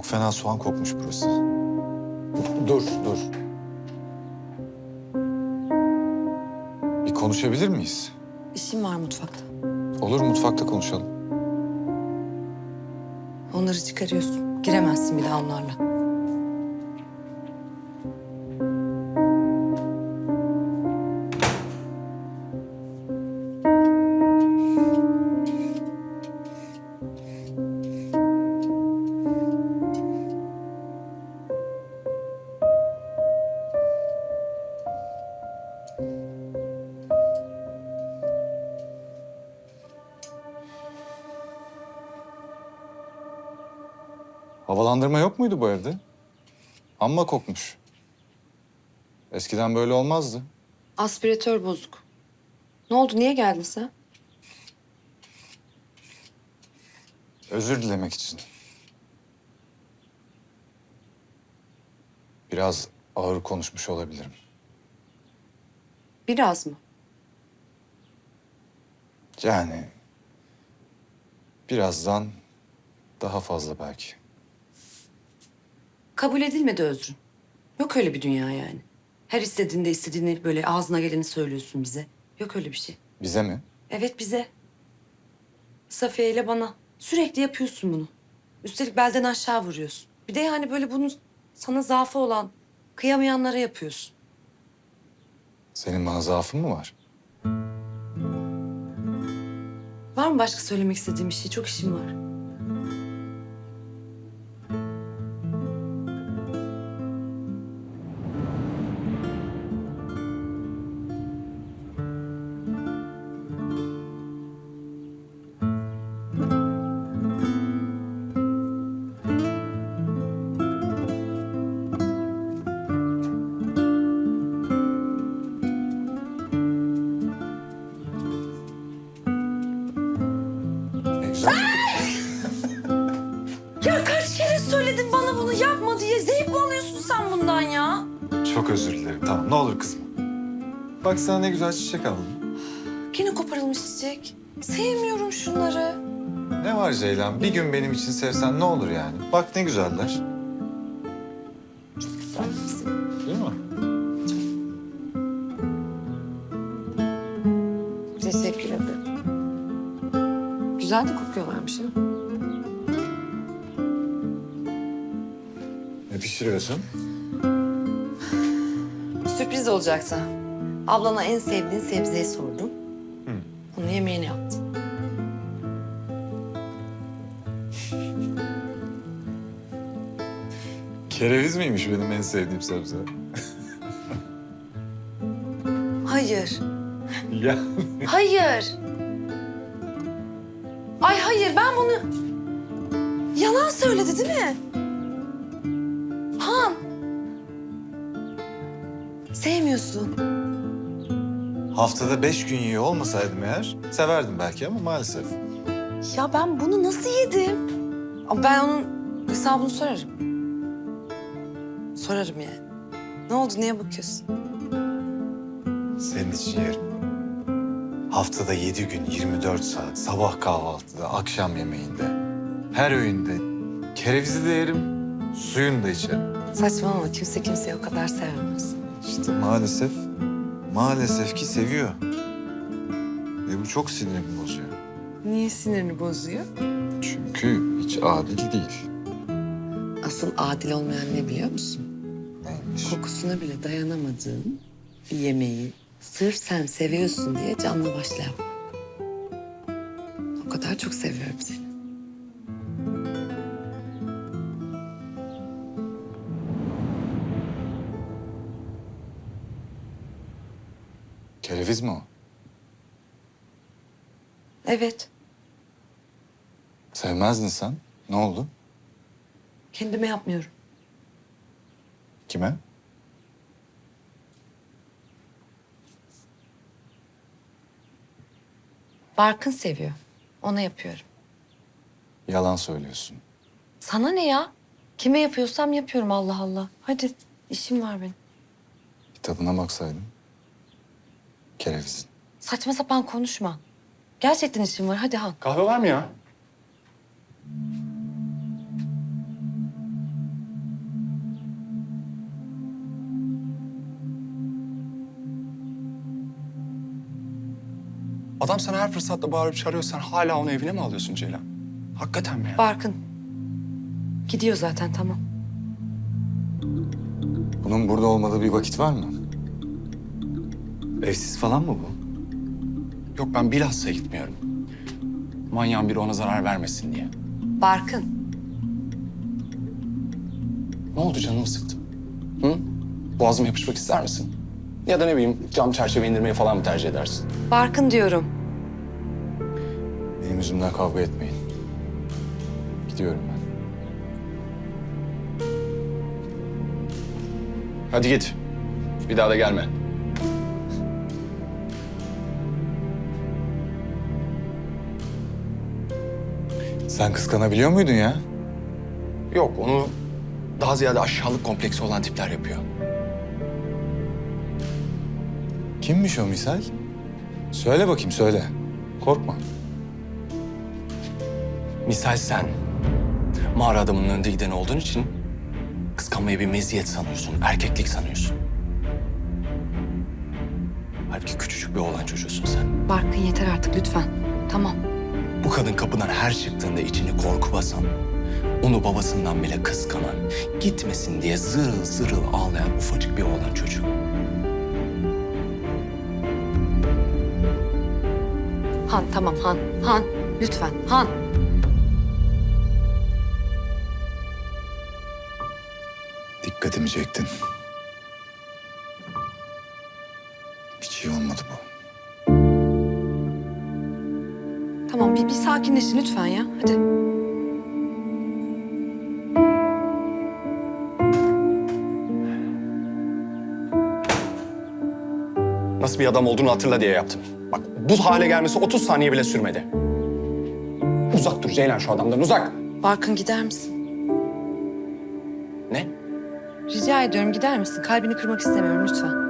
Çok fena soğan kokmuş burası. Dur, dur. Bir konuşabilir miyiz? İşim var mutfakta. Olur mutfakta konuşalım. Onları çıkarıyorsun. Giremezsin bir daha onlarla. Havalandırma yok muydu bu evde? Amma kokmuş. Eskiden böyle olmazdı. Aspiratör bozuk. Ne oldu? Niye geldin sen? Özür dilemek için. Biraz ağır konuşmuş olabilirim. Biraz mı? Yani birazdan daha fazla belki. Kabul edilmedi özrün. Yok öyle bir dünya yani. Her istediğinde istediğini böyle ağzına geleni söylüyorsun bize. Yok öyle bir şey. Bize mi? Evet bize. Safiye ile bana. Sürekli yapıyorsun bunu. Üstelik belden aşağı vuruyorsun. Bir de yani böyle bunu sana zaafı olan, kıyamayanlara yapıyorsun. Senin bana zaafın mı var? Var mı başka söylemek istediğim bir şey? Çok işim var. Diye. Zevk mi alıyorsun sen bundan ya? Çok özür dilerim. Tamam ne olur kızma. Bak sana ne güzel çiçek aldım. Gene koparılmış çiçek. Sevmiyorum şunları. Ne var Ceylan? Bir gün benim için sevsen ne olur yani? Bak ne güzeller. Güzel misin? Değil mi? Teşekkür ederim. Güzel de kokuyorlarmış ha. Pişiriyorsun? Sürpriz olacaksa. Ablana en sevdiğin sebzeyi sordum. Hı. Onun yemeğini yaptım. Kereviz miymiş benim en sevdiğim sebze? Hayır. ya Hayır. Ay hayır ben bunu... Yalan söyledi değil mi? Sevmiyorsun. haftada beş gün yiyor olmasaydım eğer severdim belki ama maalesef. Ya ben bunu nasıl yedim? Ama ben onun hesabını sorarım. Sorarım yani. Ne oldu niye bakıyorsun? Senin için yerim. Haftada yedi gün 24 saat sabah kahvaltıda akşam yemeğinde her öğünde kerevizi de yerim suyunu da içerim. Saçmalama kimse kimseyi o kadar sevmez. İşte maalesef maalesef ki seviyor. Ve bu çok sinirimi bozuyor. Niye sinirini bozuyor? Çünkü hiç adil değil. Asıl adil olmayan ne biliyor musun? Neymiş? Kokusuna bile dayanamadığın bir yemeği sırf sen seviyorsun diye canla başla yapma. O kadar çok seviyorum seni. Kereviz mi o? Evet, Sevmezdin sen. Ne oldu? kendime yapmıyorum. Kime? Barkın seviyor. Ona yapıyorum. Yalan söylüyorsun. Sana ne ya? Kime yapıyorsam yapıyorum Allah Allah. Hadi işim var benim. Bir tadına baksaydın. Kereviz. Saçma sapan konuşma. Gerçekten işim var. Hadi Han. Kahve var mı ya? Adam sana her fırsatta bağırıp çağırıyor. Sen hala onu evine mi alıyorsun Ceylan? Hakikaten mi ya? Barkın. Gidiyor zaten tamam. Bunun burada olmadığı bir vakit var mı? Evsiz falan mı bu? Yok ben bilhassa gitmiyorum. Manyağın biri ona zarar vermesin diye. Barkın. Ne oldu canımı sıktı? Hı? Boğazıma yapışmak ister misin? Ya da ne bileyim cam çerçeve indirmeyi falan mı tercih edersin? Barkın diyorum. Benim yüzümden kavga etmeyin. Gidiyorum ben. Hadi git. Bir daha da gelme. Sen kıskanabiliyor muydun ya? Yok onu daha ziyade aşağılık kompleksi olan tipler yapıyor. Kimmiş o misal? Söyle bakayım söyle. Korkma. Misal sen mağara adamının önde gideni olduğun için kıskanmayı bir meziyet sanıyorsun, erkeklik sanıyorsun. Halbuki küçücük bir oğlan çocuğusun sen. Barkın yeter artık lütfen. Tamam. Kadın kapıdan her çıktığında içini korku basan, onu babasından bile kıskanan, gitmesin diye zırıl zırıl ağlayan ufacık bir oğlan çocuğu. Han tamam Han. Han lütfen Han. Dikkatimi çektin. Hiç iyi olmadı bir, bir sakinleşin lütfen ya. Hadi. Nasıl bir adam olduğunu hatırla diye yaptım. Bak bu hale gelmesi 30 saniye bile sürmedi. Uzak dur Ceylan şu adamdan uzak. Barkın gider misin? Ne? Rica ediyorum gider misin? Kalbini kırmak istemiyorum lütfen.